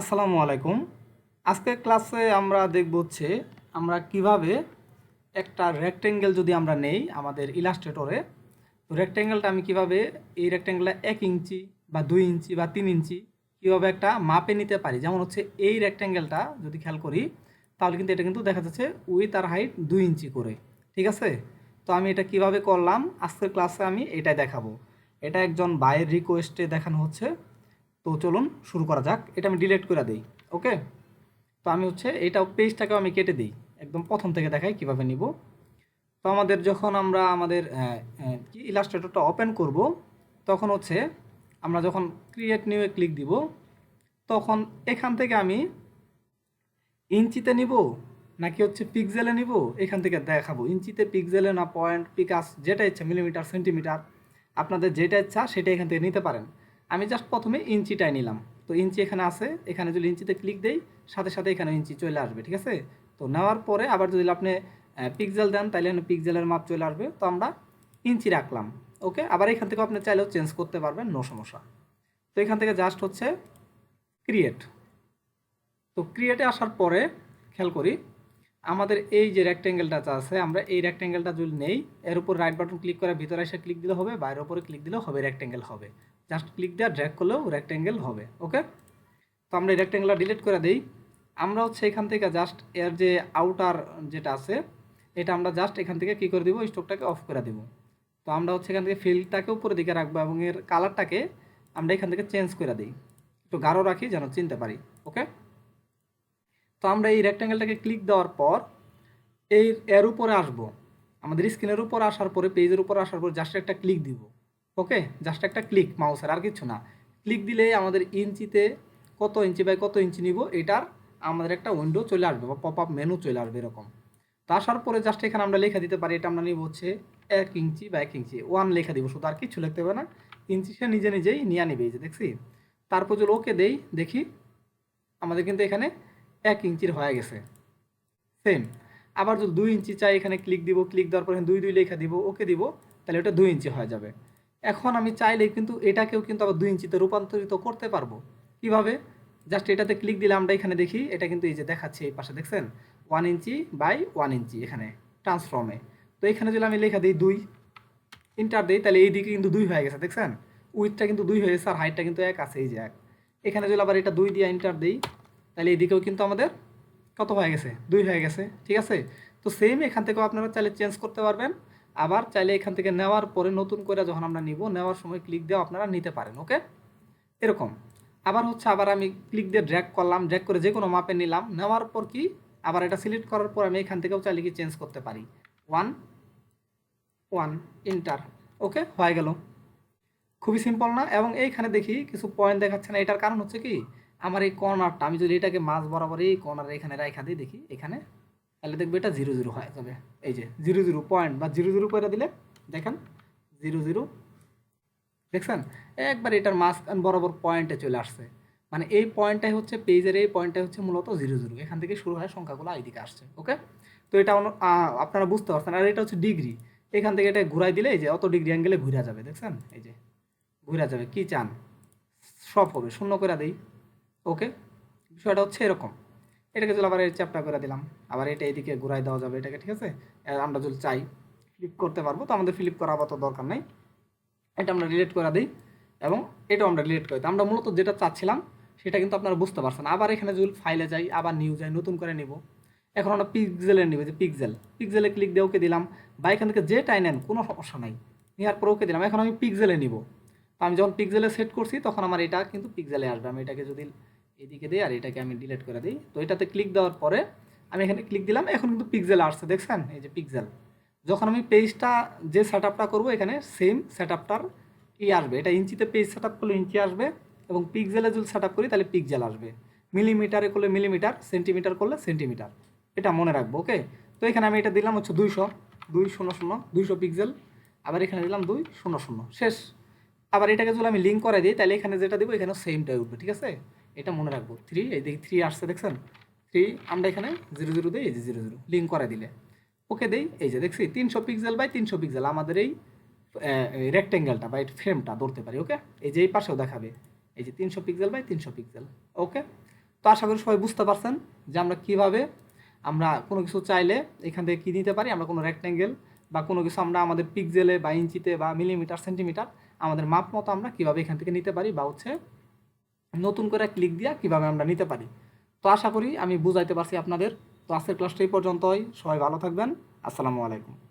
আসসালামু আলাইকুম। আজকের ক্লাসে আমরা দেখব হচ্ছে আমরা কীভাবে একটা রেক্টেঙ্গেল যদি আমরা নেই আমাদের ইলাস্ট্রেটরে তো রেক্টেঙ্গেলটা আমি কীভাবে এই রেক্টেঙ্গেলটা এক ইঞ্চি বা দুই ইঞ্চি বা তিন ইঞ্চি কীভাবে একটা মাপে নিতে পারি? যেমন হচ্ছে এই রেক্টেঙ্গেলটা যদি খেয়াল করি, তাহলে কিন্তু এটা কিন্তু দেখা যাচ্ছে উইথ আর হাইট দুই ইঞ্চি করে। ঠিক আছে? তো আমি এটা কীভাবে করলাম? আজকের ক্লাসে আমি এটাই দেখাবো। এটা একজন বাইয়ের রিকোয়েস্টে দেখানো হচ্ছে। তো চলুন শুরু করা যাক। এটা আমি ডিলিট করে দিই ওকে তো আমি হচ্ছে এটা পেজটাকেও আমি কেটে দিই, একদম প্রথম থেকে দেখাই কীভাবে নিব। তো আমাদের যখন আমরা আমাদের কি ইলাস্ট্রেটরটা ওপেন করব, তখন হচ্ছে আমরা যখন ক্রিয়েট নিউ নিউয়ে ক্লিক দিব, তখন এখান থেকে আমি ইঞ্চিতে নিব নাকি হচ্ছে পিক্সেলে নিব, এখান থেকে দেখাবো। ইঞ্চিতে পিক্সেলে না পয়েন্ট পিকাস যেটা ইচ্ছা মিলিমিটার সেন্টিমিটার আপনাদের যেটা ইচ্ছা সেটা এখান থেকে নিতে পারেন। আমি জাস্ট প্রথমে ইঞ্চিটাই নিলাম। তো ইঞ্চি এখানে আছে, এখানে যদি ইঞ্চিতে ক্লিক দেই, সাথে সাথে এখানে ইঞ্চি চলে আসবে, ঠিক আছে? তো নেওয়ার পরে আবার যদি আপনি পিক্সেল দেন তাহলে এখানে পিক্সেলের মাপ চলে আসবে। তো আমরা ইঞ্চি রাখলাম ওকে আবার এখান থেকে আপনি চাইলেও চেঞ্জ করতে পারবেন নো সমস্যা। তো এখান থেকে জাস্ট হচ্ছে ক্রিয়েট তো ক্রিয়েটে আসার পরে, খেয়াল করি আমাদের এই যে রেক্টেঙ্গেলটা আছে, আমরা এই রেক্টেঙ্গেলটা যদি নেই, এর উপর রাইট বাটন ক্লিক করে ভিতরে এসে ক্লিক দিলে হবে, বাইরের উপরে ক্লিক দিলেও হবে রেক্টেঙ্গেল হবে। জাস্ট ক্লিক দেওয়া ড্র্যাগ করলেও রেক্টেঙ্গেল হবে ওকে তো আমরা এই রেক্টেঙ্গেলটা ডিলিট করে দিই। আমরা হচ্ছে এখান থেকে জাস্ট এর যে আউটার যেটা আছে, এটা আমরা জাস্ট এখান থেকে কী করে দিব? স্টোকটাকে অফ করে দিব। তো আমরা হচ্ছে এখান থেকে ফিল্ডটাকে উপরের দিকে রাখব এবং এর কালারটাকে আমরা এখান থেকে চেঞ্জ করে দিই। একটু গাঢ় রাখি যেন চিনতে পারি ওকে তো আমরা এই রেক্ট্যাঙ্গেলটাকে ক্লিক দেওয়ার পর এই এর উপরে আসব। আমাদের স্ক্রিনের উপর আসার পরে পেজের উপর আসার পর জাস্ট একটা ক্লিক দিব। ওকে জাস্ট একটা ক্লিক মাউসের আর কিছু না। ক্লিক দিলে আমাদের ইঞ্চিতে কত ইঞ্চি বাই কত ইঞ্চি নিব, এটার আমাদের একটা উইন্ডো চলে আসবে বা পপ আপ মেনু চলে আসবে এরকম। তো আসার পরে জাস্ট এখানে আমরা লেখা দিতে পারি, এটা আমরা নিব হচ্ছে এক ইঞ্চি বা এক ইঞ্চি। ওয়ান লেখা দিব, শুধু আর কিছু লিখতে হবে না। ইঞ্চি সে নিজে নিজেই নিয়ে নিবে, এই যে দেখছি। তারপর যদি ওকে দেই, দেখি, আমাদের কিন্তু এখানে এক ইঞ্চির হয়ে গেছে। সেম আবার যদি দুই ইঞ্চি চাই, এখানে ক্লিক দিব ক্লিক দেওয়ার পরে দুই দুই লেখা দিব, ওকে দিব, তাহলে ওটা দুই ইঞ্চি হয়ে যাবে। এখন আমি চাইলে কিন্তু এটাকেও কিন্তু আবার দুই ইঞ্চিতে রূপান্তরিত করতে পারব। কীভাবে? জাস্ট এটাতে ক্লিক দিলে আমরা এখানে দেখি, এটা কিন্তু এই যে দেখাচ্ছে এই পাশে, দেখছেন? One inch by one inch এখানে ট্রান্সফর্মে তো এখানে যদি আমি লেখা দিই দুই ইন্টার দিই, তাহলে এই দিকে কিন্তু দুই হয়ে গেছে, দেখছেন? উইথটা কিন্তু দুই হয়ে গেছে, আর হাইটটা কিন্তু এক আছে, এই যে এক। এখানে যদি আবার এটা দুই দিয়ে ইন্টার দিই তাহলে এদিকেও কিন্তু আমাদের কত হয়ে গেছে? দুই হয়ে গেছে, ঠিক আছে? তো সেম এখান থেকেও আপনারা চাইলে চেঞ্জ করতে পারবেন। আবার চাইলে এখান থেকে নেওয়ার পরে নতুন করে যখন আমরা নিব, নেওয়ার সময় ক্লিক দিয়ে আপনারা নিতে পারেন ওকে এরকম। আবার হচ্ছে আবার আমি ক্লিক দিয়ে ড্র্যাগ করলাম ড্র্যাগ করে যে কোনো মাপে নিলাম। নেওয়ার পর কি? আবার এটা সিলেক্ট করার পর আমি এখান থেকেও চাইলে কি চেঞ্জ করতে পারি? ওয়ান ওয়ান ইন্টার ওকে হয়ে গেল। খুবই সিম্পল না? এবং এইখানে দেখি কিছু পয়েন্ট দেখাচ্ছে না। এটার কারণ হচ্ছে কি? আমার এই কর্নারটা, আমি যদি এটাকে মাছ বরাবর এই কর্নার এখানে রাখা দিই, দেখি এখানে, তাহলে দেখবে এটা জিরো জিরো হয়ে যাবে। এই যে, জিরো জিরো পয়েন্ট বা জিরো জিরো করে দিলে, দেখেন, জিরো জিরো। দেখছেন? একবার এটার মাছ বরাবর পয়েন্টে চলে আসছে। মানে এই পয়েন্টটাই হচ্ছে পেজের এই পয়েন্টটাই হচ্ছে মূলত জিরো জিরো। এখান থেকে শুরু হয় সংখ্যাগুলো এইদিকে আসছে ওকে তো এটা আপনারা বুঝতে পারছেন। আর এটা হচ্ছে ডিগ্রি এখান থেকে এটা ঘুরাই দিলে, এই যে অত ডিগ্রি অ্যাঙ্গেলে ঘুরে যাবে, দেখছেন? এই যে, ঘুরা যাবে। কি চান? সব হবে, শূন্য করে দিই। ওকে? বিষয়টা হচ্ছে এরকম। এটাকে যদি আবার চ্যাপটা করে দিলাম। আবার এটা এদিকে ঘুরাই দেওয়া যাবে এটাকে, ঠিক আছে? আমরা যদি চাই ফ্লিপ করতে পারব। তো আমাদের ফ্লিপ করা আপাতত দরকার নেই। এটা আমরা রিলেট করে দিই এবং এটাও আমরা রিলেট করি তো আমরা মূলত যেটা চাচ্ছিলাম, সেটা কিন্তু আপনারা বুঝতে পারছেন। আবার এখানে যদি ফাইলে যাই, আবার নিউ যাই, নতুন করে নিব। এখন আমরা পিক্সেলে নিব, যে পিকজেল পিক্সেলে ক্লিক দিয়ে ওকে দিলাম। বা এখান থেকে যেটাই নেন, কোনো সমস্যা নাই। নেওয়ার পর ওকে দিলাম। এখন আমি পিক্সেলে নিব। তো আমি যখন পিক্সেলে সেট করছি, তখন আমার এটা কিন্তু পিক্সেলে আসবে। আমি এটাকে যদি এদিকে দিই আর এটাকে আমি ডিলিট করে দিই। তো এটাতে ক্লিক দেওয়ার পরে আমি এখানে ক্লিক দিলাম, এখন কিন্তু পিক্সেল আসছে, দেখছেন? এই যে পিক্সেল যখন আমি পেজটা যে সেট আপটা করব, এখানে সেম সেট আপটার ই আসবে। এটা ইঞ্চিতে পেজ সেট আপ করলে ইঞ্চি আসবে এবং পিক্সেলে যদি সেট আপ করি, তাহলে পিক্সেল আসবে। মিলিমিটারে করলে মিলিমিটার সেন্টিমিটার করলে সেন্টিমিটার এটা মনে রাখব ওকে তো এখানে আমি এটা দিলাম হচ্ছে দুইশো। দুই শূন্য শূন্য, দুইশো পিক্সেল আবার এখানে দিলাম দুই, শূন্য শূন্য। শেষ। আবার এটাকে যদি আমি লিঙ্ক করে দিই, তাহলে এখানে যেটা দেবো এখানে সেমটাই উঠবে, ঠিক আছে? এটা মনে রাখব। থ্রি এই দেখি থ্রি আসছে, দেখছেন? থ্রি আমরা এখানে জিরো জিরো দিই, এই যে জিরো জিরো লিঙ্ক করে দিলে। ওকে দেই, এই যে দেখছি, তিনশো পিক্সেল বাই তিনশো পিক্সেল আমাদের এই রেক্টেঙ্গেলটা বা এই ফ্রেমটা ধরতে পারি ওকে এই যে এই পাশেও দেখাবে, এই যে তিনশো পিক্সেল বাই তিনশো পিক্সেল ওকে তো আশা করি সবাই বুঝতে পারছেন যে আমরা কীভাবে, আমরা কোনো কিছু চাইলে এখান থেকে কী নিতে পারি, আমরা কোনো রেক্ট্যাঙ্গেল বা কোনো কিছু আমরা আমাদের পিকজেলে বা ইঞ্চিতে বা মিলিমিটার সেন্টিমিটার আমাদের মাপ মতো আমরা কীভাবে এখান থেকে নিতে পারি বা হচ্ছে নতুন করে ক্লিক দিয়া কীভাবে আমরা নিতে পারি। তো আশা করি আমি বুঝাইতে পারছি আপনাদের। তো আজকের ক্লাসটা এই পর্যন্তই। সবাই ভালো থাকবেন। আসসালামু আলাইকুম।